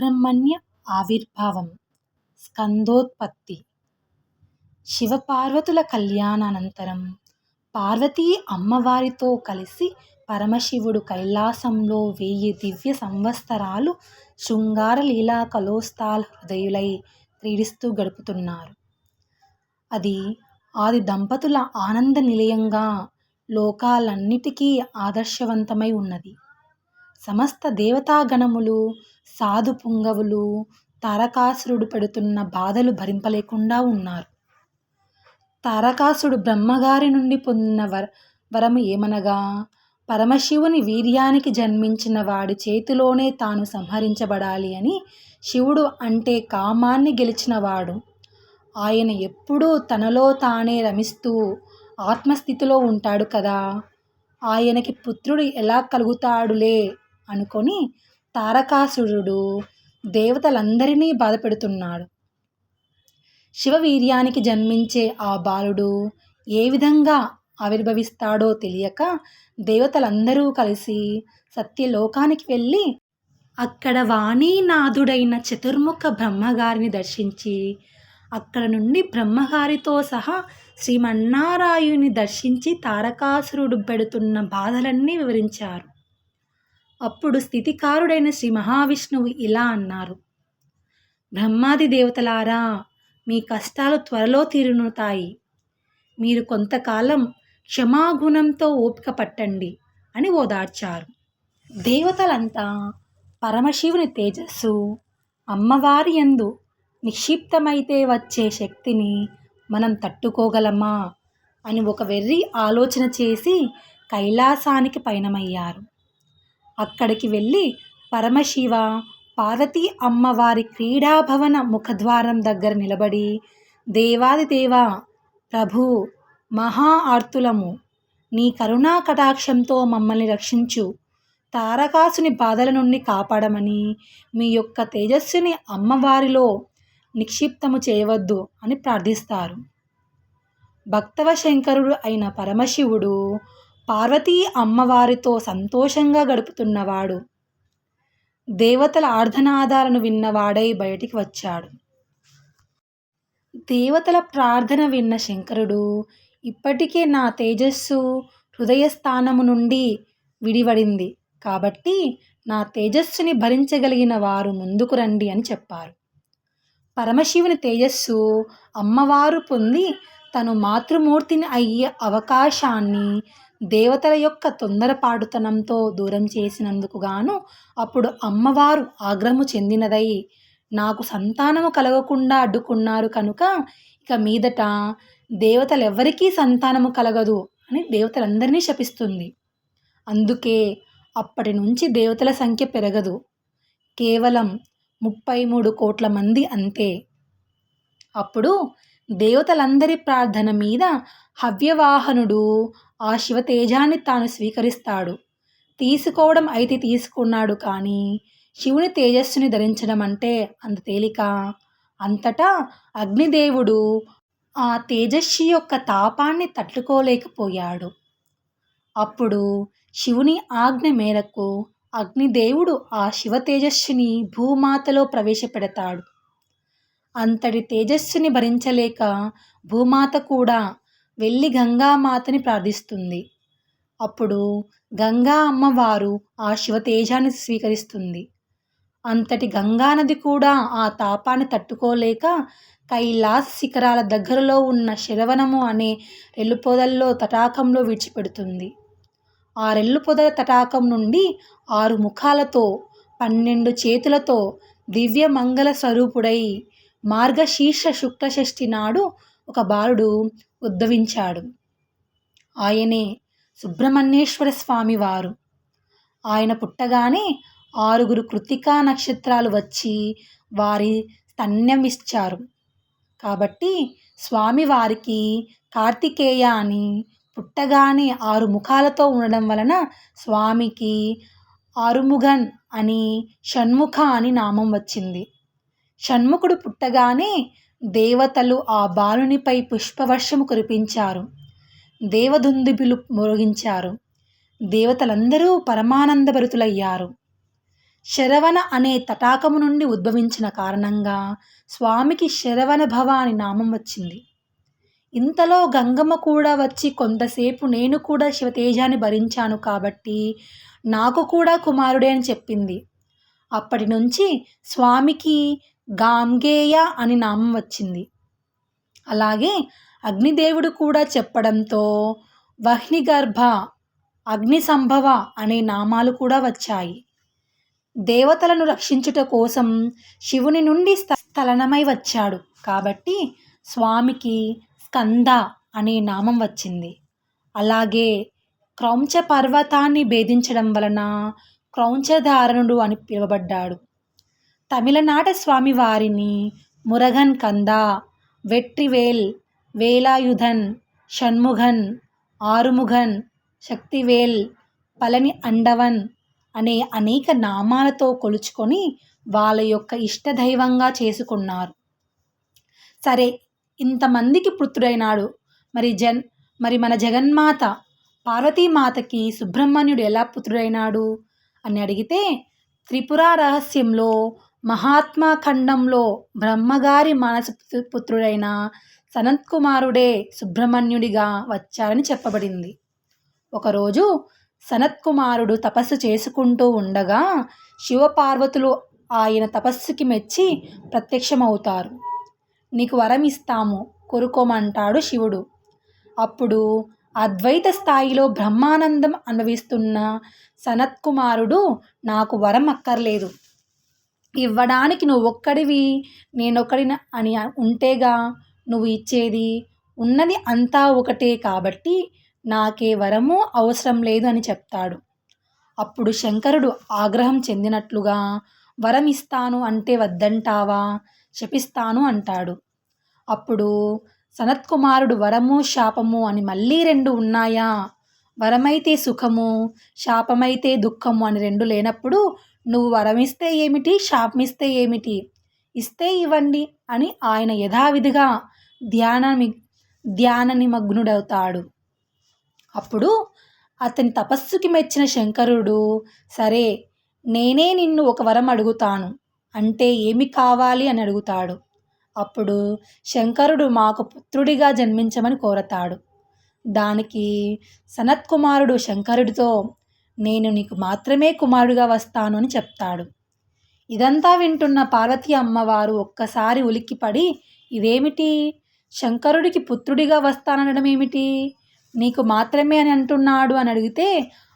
సుబ్రహ్మణ్య ఆవిర్భావం. స్కందోత్పత్తి. శివపార్వతుల కళ్యాణానంతరం పార్వతీ అమ్మవారితో కలిసి పరమశివుడు కైలాసంలో వెయ్యి దివ్య సంవత్సరాలు శృంగార లీలా కలోస్తాల్ హృదయులై క్రీడిస్తూ గడుపుతున్నారు. అది ఆది దంపతుల ఆనంద నిలయంగా లోకాలన్నిటికీ ఆదర్శవంతమై ఉన్నది. సమస్త దేవతాగణములు సాధు పుంగవులు తారకాసురుడు పెడుతున్న బాధలు భరింపలేకుండా ఉన్నారు. తారకాసుడు బ్రహ్మగారి నుండి పొందిన వర వరము ఏమనగా పరమశివుని వీర్యానికి జన్మించిన వాడి చేతిలోనే తాను సంహరించబడాలి అని శివుడు అంటే కామాన్ని గెలిచినవాడు ఆయన ఎప్పుడూ తనలో తానే రమిస్తూ ఆత్మస్థితిలో ఉంటాడు కదా. ఆయనకి పుత్రుడు ఎలా కలుగుతాడులే అనుకొని తారకాసురుడు దేవతలందరినీ బాధపెడుతున్నాడు. శివవీర్యానికి జన్మించే ఆ బాలుడు ఏ విధంగా ఆవిర్భవిస్తాడో తెలియక దేవతలందరూ కలిసి సత్యలోకానికి వెళ్ళి అక్కడ వాణీనాథుడైన చతుర్ముఖ బ్రహ్మగారిని దర్శించి అక్కడ నుండి బ్రహ్మగారితో సహా శ్రీమన్నారాయుని దర్శించి తారకాసురుడు పెడుతున్న బాధలన్నీ వివరించారు. అప్పుడు స్థితికారుడైన శ్రీ మహావిష్ణువు ఇలా అన్నారు. బ్రహ్మాది దేవతలారా మీ కష్టాలు త్వరలో తీరునుతాయి మీరు కొంతకాలం క్షమాగుణంతో ఓపిక పట్టండి అని ఓదార్చారు. దేవతలంతా పరమశివుని తేజస్సు అమ్మవారి యందు నిక్షిప్తమైతే వచ్చే శక్తిని మనం తట్టుకోగలమా అని ఒక వెర్రి ఆలోచన చేసి కైలాసానికి పయనమయ్యారు. అక్కడికి వెళ్ళి పరమశివ పార్వతీ అమ్మవారి క్రీడాభవన ముఖద్వారం దగ్గర నిలబడి దేవాదిదేవా ప్రభు మహా ఆర్తులము నీ కరుణా కటాక్షంతో మమ్మల్ని రక్షించు. తారకాసుని బాధల నుండి కాపాడమని మీ యొక్క తేజస్సుని అమ్మవారిలో నిక్షిప్తము చేయవద్దు అని ప్రార్థిస్తారు. భక్తవ శంకరుడు అయిన పరమశివుడు పార్వతీ అమ్మవారితో సంతోషంగా గడుపుతున్నవాడు. దేవతల ఆర్ధనాదాలను విన్నవాడై బయటికి వచ్చాడు. దేవతల ప్రార్థన విన్న శంకరుడు ఇప్పటికే నా తేజస్సు హృదయస్థానము నుండి విడివడింది. కాబట్టి నా తేజస్సుని భరించగలిగిన వారు ముందుకు రండి అని చెప్పారు. పరమశివుని తేజస్సు అమ్మవారు పొంది తను మాతృమూర్తిని అయ్యే అవకాశాన్ని దేవతల యొక్క తొందరపాటుతనంతో దూరం చేసినందుకు గాను అప్పుడు అమ్మవారు ఆగ్రహము చెందినదై నాకు సంతానము కలగకుండా అడ్డుకున్నారు కనుక ఇక మీదట దేవతలెవ్వరికీ సంతానము కలగదు అని దేవతలందరినీ శపిస్తుంది. అందుకే అప్పటి నుంచి దేవతల సంఖ్య పెరగదు. కేవలం ముప్పై మూడు కోట్ల మంది అంతే. అప్పుడు దేవతలందరి ప్రార్థన మీద హవ్యవాహనుడు ఆ శివతేజాన్ని తాను స్వీకరిస్తాడు. తీసుకోవడం అయితే తీసుకున్నాడు కానీ శివుని తేజస్సుని ధరించడం అంటే అంత తేలిక? అంతటా అగ్నిదేవుడు ఆ తేజస్వి యొక్క తాపాన్ని తట్టుకోలేకపోయాడు. అప్పుడు శివుని ఆజ్ఞ మేరకు అగ్నిదేవుడు ఆ శివ తేజస్సుని భూమాతలో ప్రవేశపెడతాడు. అంతటి తేజస్సుని భరించలేక భూమాత కూడా వెళ్ళి గంగామాతని ప్రార్థిస్తుంది. అప్పుడు గంగా అమ్మవారు ఆ శివ తేజాన్ని స్వీకరిస్తుంది. అంతటి గంగానది కూడా ఆ తాపాన్ని తట్టుకోలేక కైలాస్ శిఖరాల దగ్గరలో ఉన్న శరవణము అనే రెల్లుపొదల్లో తటాకంలో విడిచిపెడుతుంది. ఆ రెల్లుపొదల తటాకం నుండి ఆరు ముఖాలతో పన్నెండు చేతులతో దివ్య మంగళ స్వరూపుడై మార్గశీర్ష శుక్ల షష్ఠి నాడు ఒక బాలుడు ఉద్భవించాడు ఆయనే సుబ్రహ్మణ్యేశ్వర స్వామి వారు. ఆయన పుట్టగానే ఆరుగురు కృతికా నక్షత్రాలు వచ్చి వారి స్తన్యం ఇచ్చారు. కాబట్టి స్వామివారికి కార్తికేయ అని పుట్టగానే ఆరు ముఖాలతో ఉండడం వలన స్వామికి ఆరుముగన్ అని షణ్ముఖ అని నామం వచ్చింది. షణ్ముఖుడు పుట్టగానే దేవతలు ఆ బాలునిపై పుష్పవర్షము కురిపించారు. దేవదుందుబిలు మోగించారు. దేవతలందరూ పరమానందభరితులయ్యారు. శరవణ అనే తటాకము నుండి ఉద్భవించిన కారణంగా స్వామికి శరవణ భవ అని నామం వచ్చింది. ఇంతలో గంగమ్మ కూడా వచ్చి కొంతసేపు నేను కూడా శివతేజాన్ని భరించాను కాబట్టి నాకు కూడా కుమారుడే అని చెప్పింది. అప్పటి నుంచి స్వామికి గాంగేయ అని నామం వచ్చింది. అలాగే అగ్నిదేవుడు కూడా చెప్పడంతో వహ్నిగర్భ అగ్ని సంభవ అనే నామాలు కూడా వచ్చాయి. దేవతలను రక్షించుట కోసం శివుని నుండి స్థలనమై వచ్చాడు. కాబట్టి స్వామికి స్కంద అనే నామం వచ్చింది. అలాగే క్రౌంచ పర్వతాన్ని భేదించడం వలన క్రౌంచధారణుడు అని పిలువబడ్డాడు. తమిళనాట స్వామివారిని మురగన్ కంద వెట్రివేల్ వేలాయుధన్ షణ్ముఘన్ ఆరుముఘన్ శక్తివేల్ పళని అండవన్ అనే అనేక నామాలతో కొలుచుకొని వాళ్ళ యొక్క ఇష్టదైవంగా చేసుకున్నారు. సరే ఇంతమందికి పుత్రుడైనాడు. మరి జన్ మరి మన జగన్మాత పార్వతీమాతకి సుబ్రహ్మణ్యుడు ఎలా పుత్రుడైనాడు? అని అడిగితే త్రిపుర రహస్యంలో మహాత్మా ఖండంలో బ్రహ్మగారి మానస పుత్రుడైన సనత్ కుమారుడే సుబ్రహ్మణ్యుడిగా వచ్చారని చెప్పబడింది. ఒకరోజు సనత్కుమారుడు తపస్సు చేసుకుంటూ ఉండగా శివపార్వతులు ఆయన తపస్సుకి మెచ్చి ప్రత్యక్షమవుతారు. నీకు వరం ఇస్తాము కొరుకోమంటాడు శివుడు. అప్పుడు అద్వైత స్థాయిలో బ్రహ్మానందం అనుభవిస్తున్న సనత్కుమారుడు నాకు వరం అక్కర్లేదు. ఇవ్వడానికి నువ్వు ఒక్కడివి నేనొకడిన అని ఉంటేగా నువ్వు ఇచ్చేది ఉన్నది అంతా ఒకటే కాబట్టి నాకే వరము అవసరం లేదు అని చెప్తాడు. అప్పుడు శంకరుడు ఆగ్రహం చెందినట్లుగా వరం ఇస్తాను అంటే వద్దంటావా? శపిస్తాను అంటాడు. అప్పుడు సనత్కుమారుడు వరము శాపము అని మళ్ళీ రెండు ఉన్నాయా? వరమైతే సుఖము శాపమైతే దుఃఖము అని రెండు లేనప్పుడు నువ్వు వరమిస్తే ఏమిటి? శాపమిస్తే ఏమిటి? ఇస్తే ఇవ్వండి అని ఆయన యథావిధిగా ధ్యానమి ధ్యాన నిమగ్నుడవుతాడు అప్పుడు అతని తపస్సుకి మెచ్చిన శంకరుడు సరే నేనే నిన్ను ఒక వరం అడుగుతాను అంటే ఏమి కావాలి అని అడుగుతాడు. అప్పుడు శంకరుడు మాకు పుత్రుడిగా జన్మించమని కోరతాడు. దానికి సనత్కుమారుడు శంకరుడితో నేను నీకు మాత్రమే కుమారుడిగా వస్తాను అని చెప్తాడు. ఇదంతా వింటున్న పార్వతీ అమ్మవారు ఒక్కసారి ఉలిక్కిపడి ఇదేమిటి? శంకరుడికి పుత్రుడిగా వస్తాననడం ఏమిటి? నీకు మాత్రమే అని అంటున్నాడు అని అడిగితే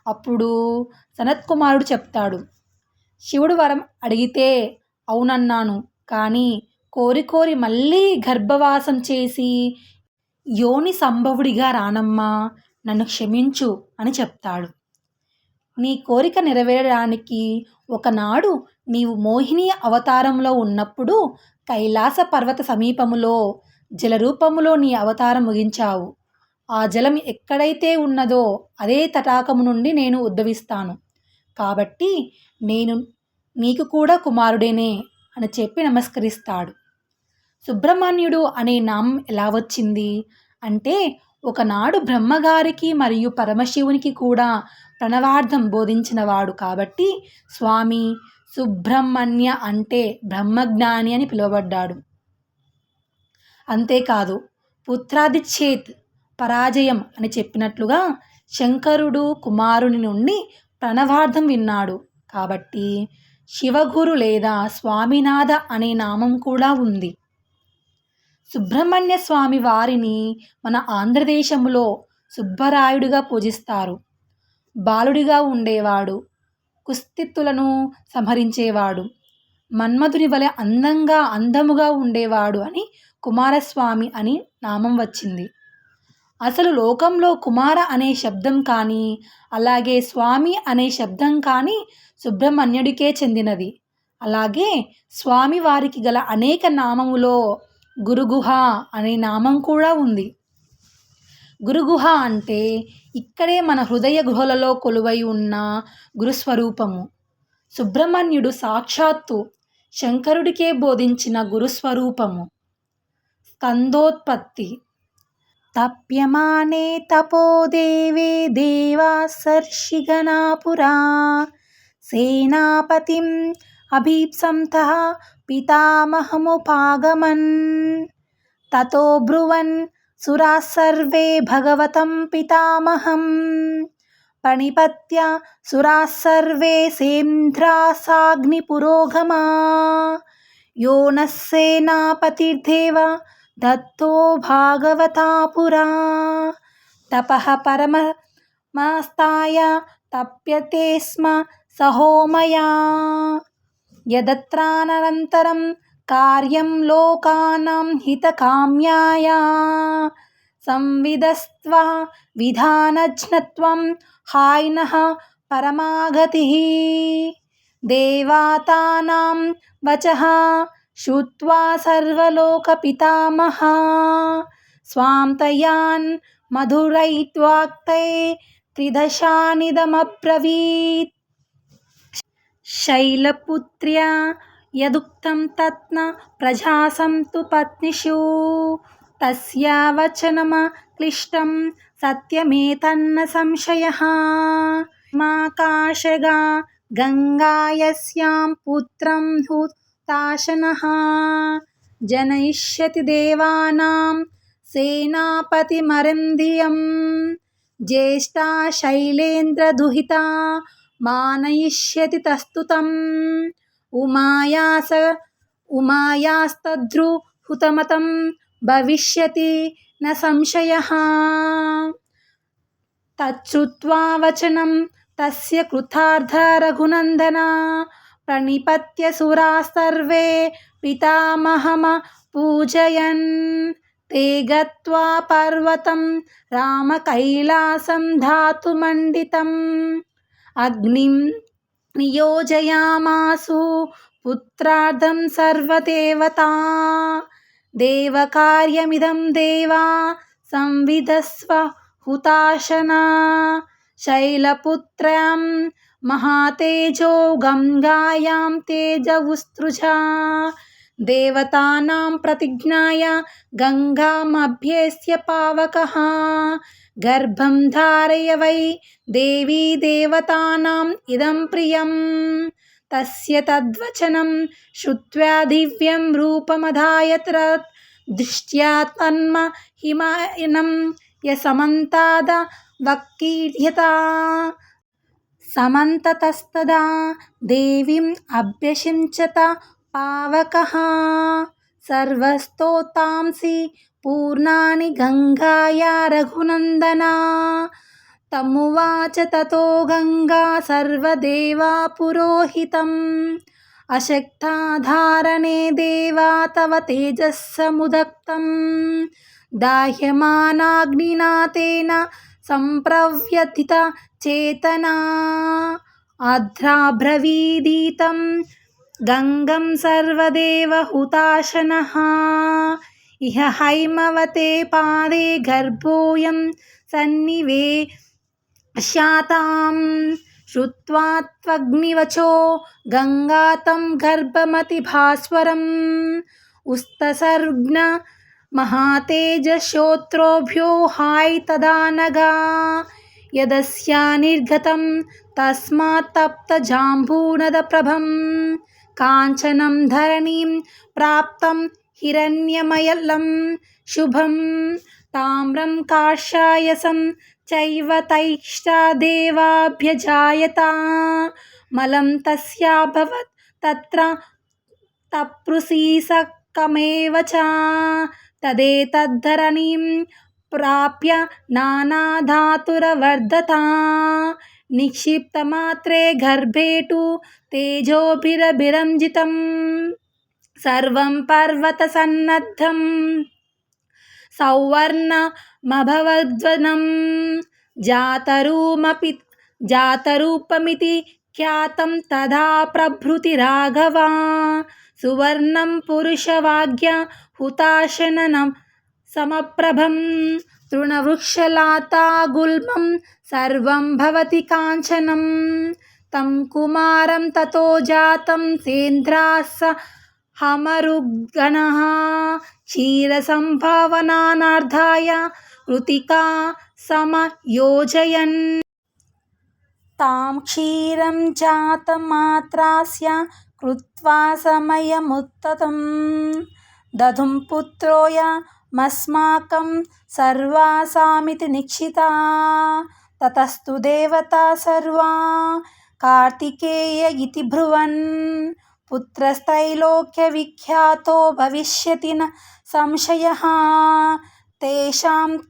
అప్పుడు సనత్కుమారుడు చెప్తాడు శివుడు వరం అడిగితే అవునన్నాను కానీ కోరి కోరి మళ్ళీ గర్భవాసం చేసి యోని సంభవుడిగా రానమ్మా నన్ను క్షమించు అని చెప్తాడు. నీ కోరిక నెరవేరడానికి ఒకనాడు నీవు మోహిని అవతారంలో ఉన్నప్పుడు కైలాస పర్వత సమీపములో జలరూపములో నీ అవతారం ముగించావు. ఆ జలం ఎక్కడైతే ఉన్నదో అదే తటాకము నుండి నేను ఉద్భవిస్తాను. కాబట్టి నేను నీకు కూడా కుమారుడేనే అని చెప్పి నమస్కరిస్తాడు. సుబ్రహ్మణ్యుడు అనే నామం ఎలా వచ్చింది? అంటే ఒకనాడు బ్రహ్మగారికి మరియు పరమశివునికి కూడా ప్రణవార్థం బోధించినవాడు కాబట్టి స్వామి సుబ్రహ్మణ్య అంటే బ్రహ్మజ్ఞాని అని పిలువబడ్డాడు. అంతేకాదు పుత్రాదిచ్ఛేత్ పరాజయం అని చెప్పినట్లుగా శంకరుడు కుమారుని నుండి ప్రణవార్థం విన్నాడు. కాబట్టి శివగురు లేదా స్వామినాథ అనే నామం కూడా ఉంది. సుబ్రహ్మణ్య స్వామి వారిని మన ఆంధ్రదేశంలో సుబ్బరాయుడుగా పూజిస్తారు. బాలుడిగా ఉండేవాడు. కుస్తిత్తులను సంహరించేవాడు. మన్మధుని వలె అందంగా అందముగా ఉండేవాడు అని కుమారస్వామి అని నామం వచ్చింది. అసలు లోకంలో కుమార అనే శబ్దం కానీ అలాగే స్వామి అనే శబ్దం కానీ సుబ్రహ్మణ్యుడికే చెందినది. అలాగే స్వామి వారికి గల అనేక నామములో గురుగుహ అనే నామం కూడా ఉంది. గురుగుహ అంటే ఇక్కడే మన హృదయ గుహలలో కొలువై ఉన్న గురుస్వరూపము. సుబ్రహ్మణ్యుడు సాక్షాత్తు శంకరుడికే బోధించిన గురుస్వరూపము. స్కందోత్పత్తి. తప్యమానే తపోదేవే దేవా సర్షిగణాపురా. సేనాపతిం అభీప్సంత పితామహముపాగమన్. తతో బ్రువన్ सुराः सर्वे भगवतं पितामहं पणिपत्या सुराः सर्वे सेन्ध्रासाग्निपुरोगमा यो नः सेनापतिर्देव दत्तो भागवता पुरा तपः परममास्ताय तप्यते स्म सहोमया यदत्रानन्तरं कार्यं लोकानां हितकाम्याय संविदस्त्वा विधानज्ञत्वं हाय्नः परमागतिः देवातानां वचः श्रुत्वा सर्वलोकपितामह स्वां तयान् मधुरैत्वाक्ते त्रिदशानिदमब्रवीत् शैलपुत्र्या యదుక్తం తత్న ప్రజాసంతు పత్నిషు. తస్యా వచనమ క్లిష్టం సత్యమేతన్న సంశయ. మాకాశగా గంగాయస్యాం పుత్రం హుతాశన. జనయిష్యతి దేవానాం సేనాపతిమరింధియం జ్యేష్ఠా శైలేంద్రదుహిత మానయిష్యతి తస్తుతం. मानयिष्यति तस्तुतम् उमायास उमायास्तद्रुहुतमतं भविष्यति न संशयः तच्छ्रुत्वा वचनं तस्य कृतार्थ रघुनन्दन प्रणिपत्य सुराः सर्वे पितामहमपूजयन् ते गत्वा पर्वतं रामकैलासं धातुमण्डितम् अग्निं नियोजयामासु पुत्रार्धं सर्वदेवता देवकार्यमिदं देवा संविदस्व हुताशना शैलपुत्र्यां महातेजो गङ्गायां तेजवुस्तृजा దేవతానాం ప్రతిజ్ఞాయ గంగామభ్యేస్య పావకः. గర్భం ధారయ వై దేవీ దేవతానాం ఇదం ప్రియం. తస్య తద్వచనం శ్రుత్వా దివ్యం రూపమధాయత్ర దృష్ట్యా తన్మ హిమాయనం యసమంతాద వక్కీర్యత. సమంతతస్తదా దేవీం అభ్యషించత पावकः सर्वस्तोतांसि पूर्णानि गङ्गाया रघुनन्दना तमुवाच ततो गङ्गा सर्वदेवा पुरोहितम् अशक्ताधारणे देवा तव तेजःसमुदक्तं दाह्यमानाग्निना तेन सम्प्रव्यथिता चेतना आध्राब्रवीदीतं गङ्गं सर्वदेव हुताशनः इह हैमवते पादे गर्भोऽयं सन्निवेश्यातां श्रुत्वा त्वग्निवचो गङ्गा तं गर्भमतिभास्वरम् उस्तसर्ग्न महातेजश्रोत्रोभ्यो हाय् तदा नगा यदस्या निर्गतं तस्मात् కాంచనం ధరణీం ప్రాప్తం హిరణ్యమయలం శుభం తామ్రం కాషాయసం చైవ తైష్టాదేవాభ్యజాయత మలం తస్యాభవత్ తత్ర తప్రుసీసకమేవ చ తదేతద్ధరణీం ప్రాప్య నానాధాతురవర్ధత నిక్షిప్తమాత్రే గర్భేటు తేజోభిరభిరంజితం. సర్వం పర్వత సన్నద్ధం. సౌవర్ణమభవద్వనం. జాతరూమపి జాతరూపమితి ఖ్యాతం తదా ప్రభృతి రాఘవా సువర్ణం పురుషవాగ్య హుతాశననం సమప్రభం. తృణవృక్షలాతా గుల్మం సర్వం భవతి కాంచనం. తం కుమారం తతో జాతం సేంద్రాస హమరుగణ క్షీరసంభావనానార్థాయ కృతికా సమయోజయన్. తాం క్షీరం జాతమాత్రాస్య కృత్వా సమయముత్తతం. దధుం పుత్రోయ మస్మాకం సర్వాసామితి నిక్షితా. ततस्तु देवता सर्वा కార్తికేయ ఇతి బ్రువన్ పుత్రస్థైలోక్యవిఖ్యాతో భవిష్యతి న సంశయ. తేషాం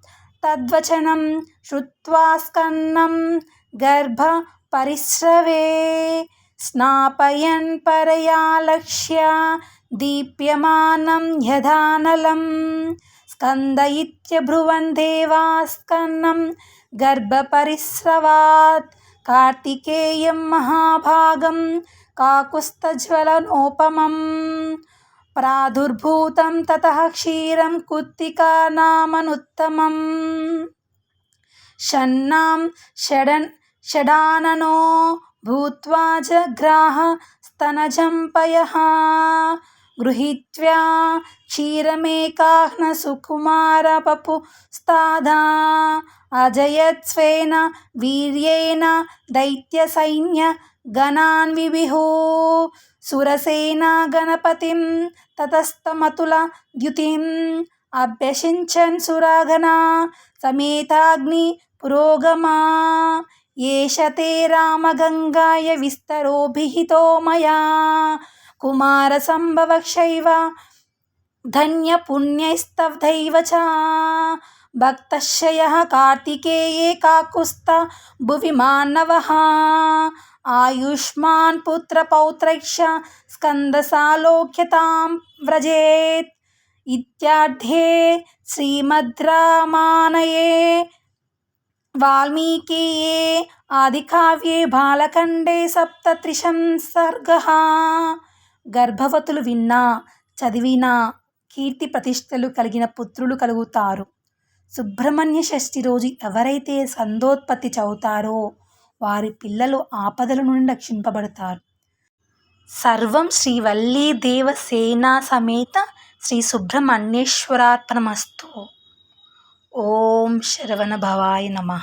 తద్వచనం శ్రుత్వా స్కన్నం గర్భ పరిశ్రవే. స్నాపయన్ పరయా లక్ష్య దీప్యమానం యథానలం. స్కంద ఇత్యభ్రువన్ దేవాస్కన్నం గర్భపరిస్రవాత్. కార్తికేయం మహాభాగం కాకుస్తజ్వలనోపమం ప్రాదుర్భూతం తత క్షీరం కుత్తికా నామనుత్తమం షన్నాం షడన్ షడాననో భూత్వా జగ్రాహ స్తనజంపయ. గృహీత్వా క్షీరమేకాహ్న సుకుమారపపుస్తాదా అజయత్స్వేన వీర్యేణ దైత్యసైన్య గణాన్ వివిహు సురసేనా గణపతిం తతస్తమతుల ద్యుతిం అభ్యసించన్ సురాగణా సమేతాగ్ని పురోగమా ఏష తే कुमारसम्भवक्षैव, धन्यपुण्यैस्तब्धैव च। भक्तशयः कार्तिकेये काकुस्ता भुवि मानवः। आयुष्मान् पुत्रपौत्रैक्ष स्कन्दसालोक्यतां व्रजेत्। इत्यार्थे श्रीमद्रामानये वाल्मीकिये आदिकाव्ये बालखण्डे सप्तत्रिशं सर्गः। గర్భవతులు విన్నా చదివినా కీర్తి ప్రతిష్టలు కలిగిన పుత్రులు కలుగుతారు. సుబ్రహ్మణ్య షష్ఠి రోజు ఎవరైతే సందోత్పత్తి చదువుతారో వారి పిల్లలు ఆపదల నుండి రక్షింపబడతారు. సర్వం శ్రీ వల్లీ దేవసేనా సమేత శ్రీ సుబ్రహ్మణ్యేశ్వరార్పణమస్తు. ఓం శరవణ భవాయ నమ.